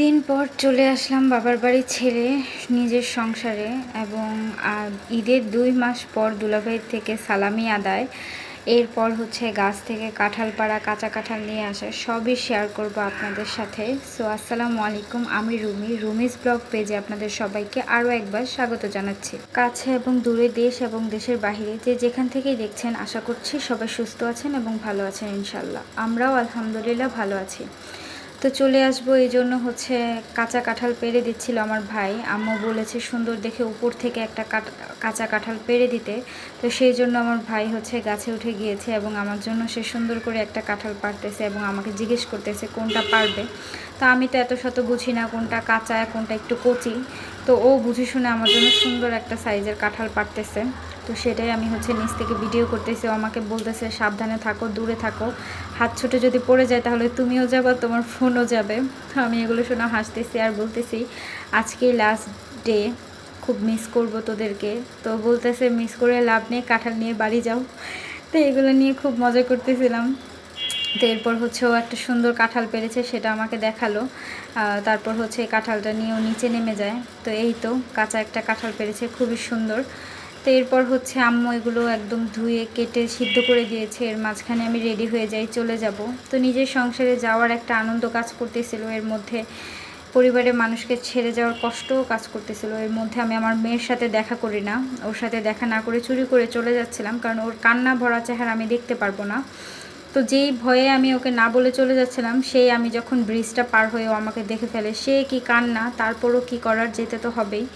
দিন পর চলে আসলাম বাবার বাড়ি ছেড়ে নিজের সংসারে এবং ঈদের দুই মাস পর দুলাভাই থেকে সালামি আদায়। এরপর হচ্ছে গাছ থেকে কাঁঠাল পাড়া, কাঁচা কাঁঠাল নিয়ে আসা, সবই শেয়ার করব আপনাদের সাথে। সো আসসালামু আলাইকুম, আমি রুমি। রুমিস ব্লগ পেজে আপনাদের সবাইকে আরও একবার স্বাগত জানাচ্ছি। কাছে এবং দূরে দেশ এবং দেশের বাইরে যে যেখান থেকেই দেখছেন, আশা করছি সবাই সুস্থ আছেন এবং ভালো আছেন ইনশাল্লাহ আমরাও আলহামদুলিল্লাহ ভালো আছি। তো চলে আসব, এই জন্য হচ্ছে কাঁচা কাঁঠাল পেরে দিচ্ছিল আমার ভাই। আম্মু বলেছে সুন্দর দেখে উপর থেকে একটা কাট- কাঁচা কাঁঠাল পেরে দিতে। তো সেই জন্য আমার ভাই হচ্ছে গাছে উঠে গিয়েছে এবং আমার জন্য সে সুন্দর করে একটা কাঁঠাল পারতেছে এবং আমাকে জিজ্ঞেস করতেছে কোনটা পারবে। তো আমি তো এত শত বুঝি না কোনটা কাঁচা, কোনটা একটু কচি। তো ও বুঝে শুনে আমার জন্য সুন্দর একটা সাইজের কাঁঠাল পারতেছে তো সেটাই আমি হচ্ছে নিচ থেকে ভিডিও করতেছি। আমাকে বলতেছে, সাবধানে থাকো, দূরে থাকো। হাত ছুটে যদি পড়ে যায় তাহলে তুমিও যাবে, তোমার ফোনও যাবে। তো আমি এগুলো শুনে হাসতেছি আর বলতেছি, আজকেই লাস্ট ডে খুব মিস করব তোদেরকে। তো বলতেছে মিস করে লাভ নেই, কাঁঠাল নিয়ে বাড়ি যাও। তো এগুলো নিয়ে খুব মজা করতেছিলাম। তো এরপর হচ্ছে ও একটা সুন্দর কাঁঠাল পেরেছে, সেটা আমাকে দেখাল। তারপর হচ্ছে কাঁঠালটা নিয়ে ও নিচে নেমে যায়। তো এই তো, কাঁচা একটা কাঁঠাল পেরেছে, খুবই সুন্দর। তো এরপর হচ্ছে আম্মু এগুলো একদম ধুয়ে, কেটে, সিদ্ধ করে দিয়েছে। এর মাঝখানে আমি রেডি হয়ে যাই, চলে যাব। তো নিজের সংসারে যাওয়ার একটা আনন্দ কাজ করতেছিল। এর মধ্যে পরিবারের মানুষকে ছেড়ে যাওয়ার কষ্টও কাজ করতেছিল। এর মধ্যে আমি আমার মেয়ের সাথে দেখা করি না। ওর সাথে দেখা না করে চুরি করে চলে যাচ্ছিলাম। কারণ ওর কান্না ভরা চেহারা আমি দেখতে পারব না। তো যেই ভয়ে আমি ওকে না বলে চলে যাচ্ছিলাম, সেই আমি যখন ব্রিজটা পার হয়ে ও আমাকে দেখে ফেলে, সে কি কান্না? তারপরও কি করার যেতে তো হবেই।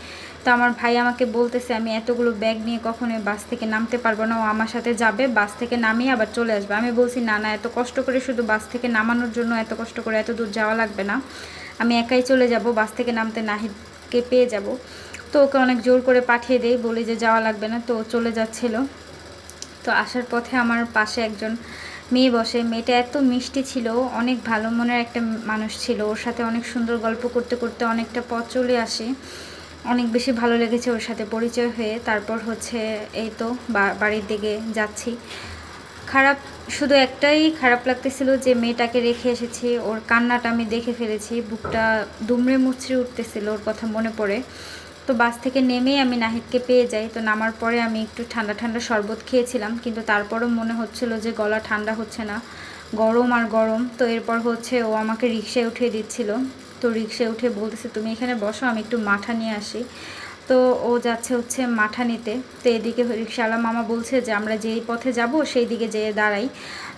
তো আমার ভাই আমাকে বলতেছে, আমি এতগুলো ব্যাগ নিয়ে কখনোই বাস থেকে নামতে পারব না। ও আমার সাথে যাবে, বাস থেকে নামিয়ে আবার চলে আসবে। আমি বলছি, না না, এত কষ্ট করে শুধু বাস থেকে নামানোর জন্য এত কষ্ট করে এত দূর যাওয়া লাগবে না। আমি একাই চলে যাব, বাস থেকে নামতে নাহিদকে পেয়ে যাব। তো ওকে অনেক জোর করে পাঠিয়ে দেই, বলি যে যাওয়া লাগবে না। তো চলে যাচ্ছিল। তো আসার পথে আমার পাশে একজন মেয়ে বসে। মেয়েটা এত মিষ্টি ছিল অনেক ভালো মনের একটা মানুষ ছিল। ওর সাথে অনেক সুন্দর গল্প করতে করতে অনেকটা পথ চলে আসে। অনেক বেশি ভালো লেগেছে ওর সাথে পরিচয় হয়ে। তারপর হচ্ছে এই তো বাড়ির দিকে যাচ্ছি। খারাপ, শুধু একটাই খারাপ লাগতেছিল যে মেয়েটাকে রেখে এসেছি। ওর কান্নাটা আমি দেখে ফেলেছি, বুকটা দুমড়ে মুচড়ে উঠতেছিল ওর কথা মনে পড়ে। তো বাস থেকে নেমেই আমি নাহিদকে পেয়ে যাই। তো নামার পরে আমি একটু ঠান্ডা ঠান্ডা শরবত খেয়েছিলাম, কিন্তু তারপরও মনে হচ্ছিল যে গলা ঠান্ডা হচ্ছে না। গরম আর গরম। তো এরপর হচ্ছে ও আমাকে রিক্সায় উঠিয়ে দিচ্ছিল। তো রিক্সায় উঠে বলতেছে, তুমি এখানে বসো, আমি একটু মাঠা নিয়ে আসি। তো ও যাচ্ছে হচ্ছে মাঠা নিতে। তো এদিকে রিক্সাওয়ালা মামা বলছে যে, আমরা যেই পথে যাব, সেই দিকে যেয়ে দাঁড়াই।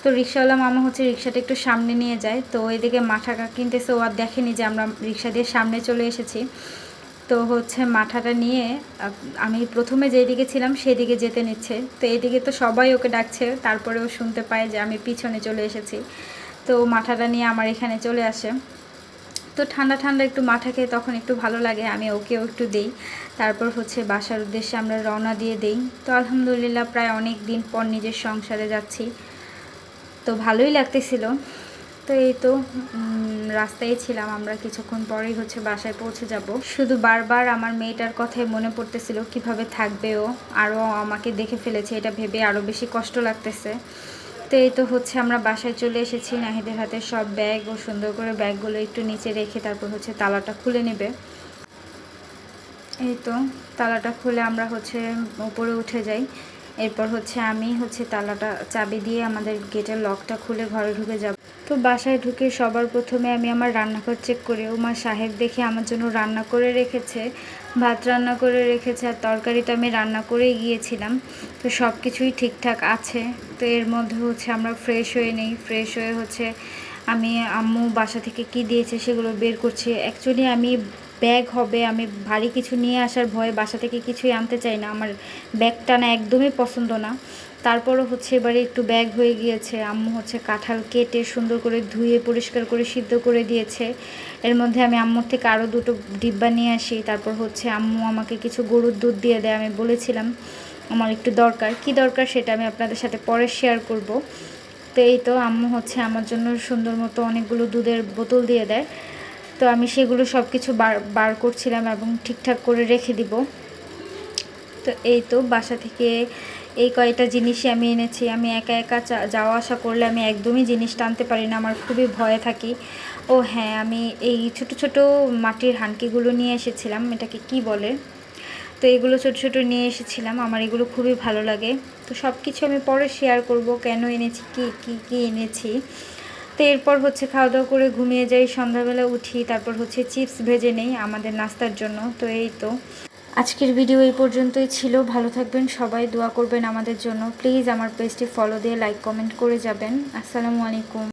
তো রিক্সাওয়ালা মামা হচ্ছে রিক্সাটা একটু সামনে নিয়ে যায়। তো এদিকে মাঠা কিনতেছে, ও আর দেখেনি যে আমরা রিক্সা দিয়ে সামনে চলে এসেছি। তো হচ্ছে মাথাটা নিয়ে আমি প্রথমে যেই দিকে ছিলাম সেদিকে যেতে নিচ্ছে। তো এদিকে তো সবাই ওকে ডাকছে, তারপরেও শুনতে পায় যে, আমি পিছনে চলে এসেছি। তো ও মাথাটা নিয়ে আমার এখানে চলে আসে। তো ঠান্ডা ঠান্ডা একটু মাথা খেয়ে তখন একটু ভালো লাগে, আমি ওকেও একটু দেই। তারপর হচ্ছে বাসার উদ্দেশ্যে আমরা রওনা দিয়ে দেই। তো আলহামদুলিল্লাহ প্রায় অনেক দিন পর নিজের সংসারে যাচ্ছি। তো ভালোই লাগতেছিল। তো এই তো রাস্তায় ছিলাম আমরা, কিছুক্ষণ পরেই হচ্ছে বাসায় পৌঁছে যাব। শুধু বারবার আমার মেয়েটার কথাই মনে পড়তেছিল, কীভাবে থাকবে ও? আরও আমাকে দেখে ফেলেছে, এটা ভেবে আরও বেশি কষ্ট লাগতেছে। তো এই তো হচ্ছে আমরা বাসায় চলে এসেছি, নাহিদের হাতে সব ব্যাগ ও সুন্দর করে ব্যাগগুলো একটু নিচে রেখে তারপর হচ্ছে তালাটা খুলে নেবে। এই তো, তালাটা খুলে আমরা হচ্ছে উপরে উঠে যাই। এরপর হচ্ছে আমি হচ্ছে তালাটা চাবি দিয়ে আমাদের গেটের লকটা খুলে ঘরে ঢুকে যাব। তো বাসায় ঢুকে সবার প্রথমে আমি আমার রান্নাঘর চেক করি। ওমা সাহেব দেখে আমার জন্য রান্না করে রেখেছে, ভাত রান্না করে রেখেছে আর তরকারিটা আমি রান্না করেই গিয়েছিলাম। তো সব কিছুই ঠিকঠাক আছে। তো এর মধ্যে হচ্ছে আমরা ফ্রেশ হয়ে নেই। ফ্রেশ হয়ে হচ্ছে আমি, আম্মু বাসা থেকে কি দিয়েছে সেগুলো বের করছি। অ্যাকচুয়ালি আমি ব্যাগ হবে, আমি ভারী কিছু নিয়ে আসার ভয়ে বাসা থেকে কিছুই আনতে চাই না। আমার ব্যাগটা না একদমই পছন্দ না। তারপরও হচ্ছে এবারে একটু ব্যাগ হয়ে গিয়েছে। আম্মু হচ্ছে কাঁঠাল কেটে সুন্দর করে ধুয়ে, পরিষ্কার করে, সিদ্ধ করে দিয়েছে। এর মধ্যে আমি আম্মুর থেকে আরও দুটো ডিব্বা নিয়ে আসি। তারপর হচ্ছে আম্মু আমাকে কিছু গরুর দুধ দিয়ে দেয়। আমি বলেছিলাম, আমার একটু দরকার। কি দরকার সেটা আমি আপনাদের সাথে পরে শেয়ার করব। তো এই তো আম্মু হচ্ছে আমার জন্য সুন্দর মতো অনেকগুলো দুধের বোতল দিয়ে দেয়। তো আমি সেগুলো সব কিছু বার বার করছিলাম এবং ঠিকঠাক করে রেখে দিব। তো এই তো বাসা থেকে এই কয়টা জিনিসই আমি এনেছি। আমি একা একা যাওয়া আসা করলে আমি একদমই জিনিস টানতে পারি না। আমার খুবই ভয়ে থাকি। ও হ্যাঁ আমি এই ছোট ছোট মাটির হানকিগুলো নিয়ে এসেছিলাম। এটাকে কি বলে? তো এগুলো ছোট ছোট নিয়ে এসেছিলাম। আমার এগুলো খুবই ভালো লাগে। তো সব কিছু আমি পরে শেয়ার করব, কেন এনেছি, কি কি কি এনেছি। তো এরপর হচ্ছে খাওয়া দাওয়া করে ঘুমিয়ে যাই। সন্ধ্যাবেলা উঠি। তারপর হচ্ছে চিপস ভেজে নেই আমাদের নাস্তার জন্য। তো এই তো। আজকের ভিডিও এই পর্যন্তই ছিল। ভালো থাকবেন, সবাই দোয়া করবেন আমাদের জন্য। প্লিজ আমার পেজটি ফলো দিয়ে লাইক কমেন্ট করে যাবেন। আসসালামু আলাইকুম।